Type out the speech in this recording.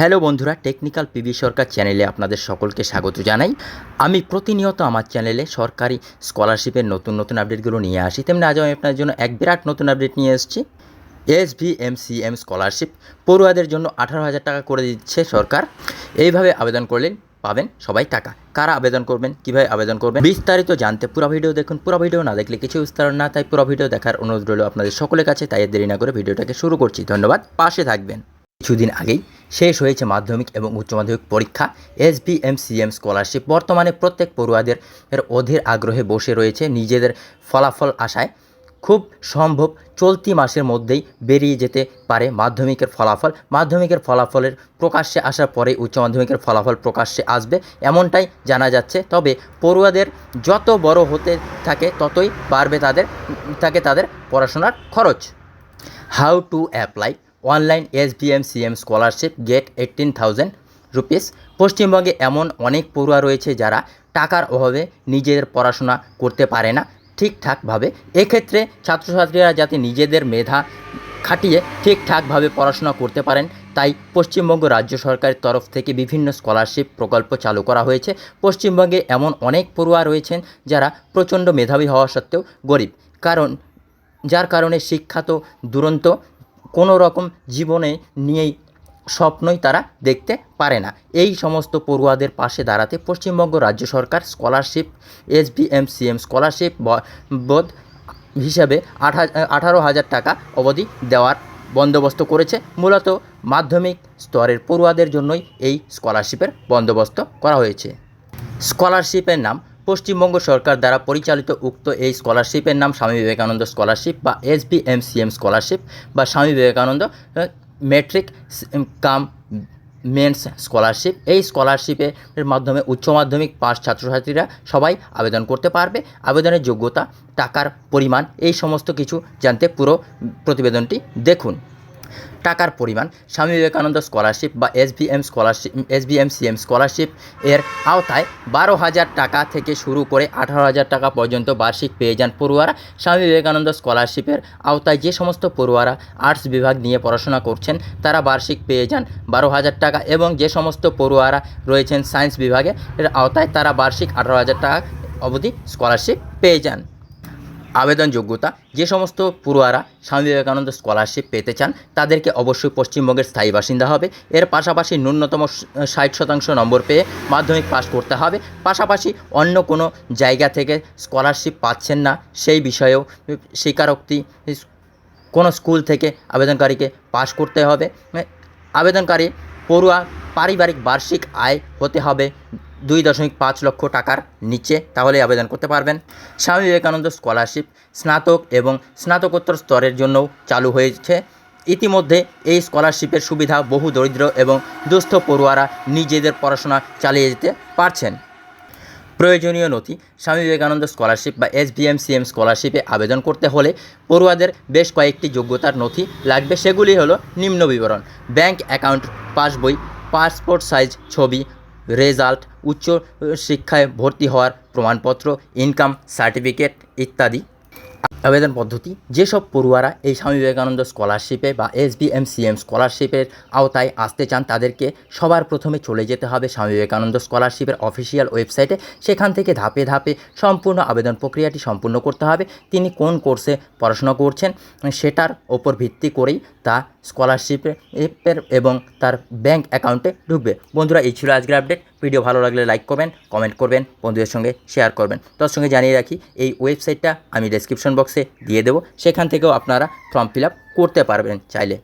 Hello বন্ধুরা, technical PB সরকার চ্যানেলে আপনাদের সকলকে স্বাগত জানাই। আমি প্রতিনিয়ত আমার চ্যানেলে সরকারি স্কলারশিপের নতুন নতুন আপডেটগুলো নিয়ে আসি। তেমনি আজ আমি আপনার জন্য এক বিরাট নতুন আপডেট নিয়ে এসেছি। S V M C M scholarship পড়ুয়াদের জন্য আঠারো হাজার টাকা করে দিচ্ছে সরকার। এইভাবে আবেদন করলেন, পাবেন সবাই টাকা। কারা আবেদন করবেন, কীভাবে আবেদন করবেন, বিস্তারিত জানতে পুরো ভিডিও দেখুন। পুরো ভিডিও না দেখলে কিছু বিস্তার না, তাই পুরো ভিডিও দেখার অনুরোধ রইল আপনাদের সকলের কাছে। তাই দেরি না করে ভিডিওটাকে শুরু করছি। ধন্যবাদ, পাশে থাকবেন। কিছুদিন আগেই শেষ হয়েছে মাধ্যমিক এবং উচ্চ মাধ্যমিক পরীক্ষা। S B M C M scholarship বর্তমানে প্রত্যেক পড়ুয়াদের এর অধীর আগ্রহে বসে রয়েছে নিজেদের ফলাফল আশায়। খুব সম্ভব চলতি মাসের মধ্যেই বেরিয়ে যেতে পারে মাধ্যমিকের ফলাফল। মাধ্যমিকের ফলাফলের প্রকাশ্যে আসার পরে উচ্চ মাধ্যমিকের ফলাফল প্রকাশ্যে আসবে এমনটাই জানা যাচ্ছে। তবে পড়ুয়াদের যত বড় হতে থাকে ততই বাড়বে তাদের, থাকে তাদের পড়াশোনার খরচ। How to apply online S B M C M scholarship get eighteen thousand rupees. পশ্চিমবঙ্গে এমন অনেক পড়ুয়া রয়েছে যারা টাকার অভাবে নিজেদের পড়াশোনা করতে পারে না ঠিকঠাকভাবে। এক্ষেত্রে ছাত্রছাত্রীরা যাতে নিজেদের মেধা খাটিয়ে ঠিকঠাকভাবে পড়াশোনা করতে পারেন, তাই পশ্চিমবঙ্গ রাজ্য সরকারের তরফ থেকে বিভিন্ন স্কলারশিপ প্রকল্প চালু করা হয়েছে। পশ্চিমবঙ্গে এমন অনেক পড়ুয়া রয়েছেন যারা প্রচণ্ড মেধাবী হওয়া সত্ত্বেও গরিব। কারণ, যার কারণে শিক্ষা তো দুরন্ত কোনো রকম জীবনে নিয়েই স্বপ্নই তারা দেখতে পারে না। এই সমস্ত পড়ুয়াদের পাশে দাঁড়াতে পশ্চিমবঙ্গ রাজ্য সরকার scholarship, S B M C M scholarship বোধ হিসাবে আঠা- আঠারো হাজার টাকা অবধি দেওয়ার বন্দোবস্ত করেছে। মূলত মাধ্যমিক স্তরের পড়ুয়াদের জন্যই এই স্কলারশিপের বন্দোবস্ত করা হয়েছে। স্কলারশিপের নাম পশ্চিমবঙ্গ সরকার দ্বারা পরিচালিত উক্ত এই স্কলারশিপের নাম স্বামী বিবেকানন্দ স্কলারশিপ বা S B M C M scholarship বা Swami Vivekananda matric cum means scholarship. এই স্কলারশিপের মাধ্যমে উচ্চ মাধ্যমিক পাশ ছাত্রছাত্রীরা সবাই আবেদন করতে পারবে। আবেদনের যোগ্যতা, টাকার পরিমাণ, এই সমস্ত কিছু জানতে পুরো প্রতিবেদনটি দেখুন। টাকার পরিমাণ। স্বামী বিবেকানন্দ স্কলারশিপ বা S B M scholarship S B M C M scholarship এর আওতায় বারো হাজার টাকা থেকে শুরু করে আঠারো হাজার টাকা পর্যন্ত বার্ষিক পেয়ে যান পড়ুয়ারা। স্বামী বিবেকানন্দ স্কলারশিপের আওতায় যে সমস্ত পড়ুয়ারা আর্টস বিভাগ নিয়ে পড়াশোনা করছেন, তারা বার্ষিক পেয়ে যান বারো হাজার টাকা এবং যে সমস্ত পড়ুয়ারা রয়েছেন সায়েন্স বিভাগে, এর আওতায় তারা বার্ষিক আঠারো হাজার টাকা অবধি স্কলারশিপ পেয়ে যান। আবেদন যোগ্যতা যে সমস্ত পড়ুয়ারা স্বামী বিবেকানন্দ স্কলারশিপ পেতে চান, তাদেরকে অবশ্যই পশ্চিমবঙ্গের স্থায়ী বাসিন্দা হবে। এর পাশাপাশি ন্যূনতম ষাট শতাংশ নম্বর পেয়ে মাধ্যমিক পাস করতে হবে। পাশাপাশি অন্য কোনো জায়গা থেকে স্কলারশিপ পাচ্ছেন না, সেই বিষয়েও স্বীকারোক্তি কোনো স্কুল থেকে আবেদনকারীকে পাশ করতে হবে। আবেদনকারী পড়ুয়া পারিবারিক বার্ষিক আয় হতে হবে দুই দশমিক পাঁচ লক্ষ টাকার নিচে তাহলে আবেদন করতে পারবেন। স্বামী বিবেকানন্দ স্কলারশিপ, স্নাতক এবং স্নাতকোত্তর স্তরের জন্যও চালু হয়েছে। ইতিমধ্যে এই স্কলারশিপের সুবিধা বহু দরিদ্র এবং দুস্থ পড়ুয়ারা নিজেদের পড়াশোনা চালিয়ে যেতে পারছেন। প্রয়োজনীয় নথি, স্বামী বিবেকানন্দ স্কলারশিপ বা S B M C M স্কলারশিপে আবেদন করতে হলে পড়ুয়াদের বেশ কয়েকটি যোগ্যতার নথি লাগবে। সেগুলি হলো নিম্ন বিবরণ, ব্যাংক অ্যাকাউন্ট, পাসবই, পাসপোর্ট সাইজ ছবি রেজাল্ট উচ্চ শিক্ষায় ভর্তি হওয়ার প্রমাণপত্র ইনকাম সার্টিফিকেট ইত্যাদি। আবেদন পদ্ধতি, যেসব পড়ুয়ারা এই স্বামী বিবেকানন্দ স্কলারশিপে বা S B M C M স্কলারশিপের আওতায় আসতে চান, তাদেরকে সবার প্রথমে চলে যেতে হবে স্বামী বিবেকানন্দ স্কলারশিপের অফিসিয়াল ওয়েবসাইটে সেখান থেকে ধাপে ধাপে সম্পূর্ণ আবেদন প্রক্রিয়াটি সম্পূর্ণ করতে হবে। তিনি কোন কোর্সে পড়াশোনা করছেন, সেটার ওপর ভিত্তি করেই তা স্কলারশিপের এবং তার ব্যাংক অ্যাকাউন্টে ঢুকবে। বন্ধুরা, এই ছিল আজকের আপডেট ভিডিও ভালো লাগলে লাইক করবেন কমেন্ট করবেন, বন্ধুদের সঙ্গে শেয়ার করবেন। তার সঙ্গে জানিয়ে রাখি, এই ওয়েবসাইটটা আমি ডেসক্রিপশন বক্সে দিয়ে দেবো। সেখান থেকেও আপনারা ফর্ম ফিল করতে পারবেন চাইলে।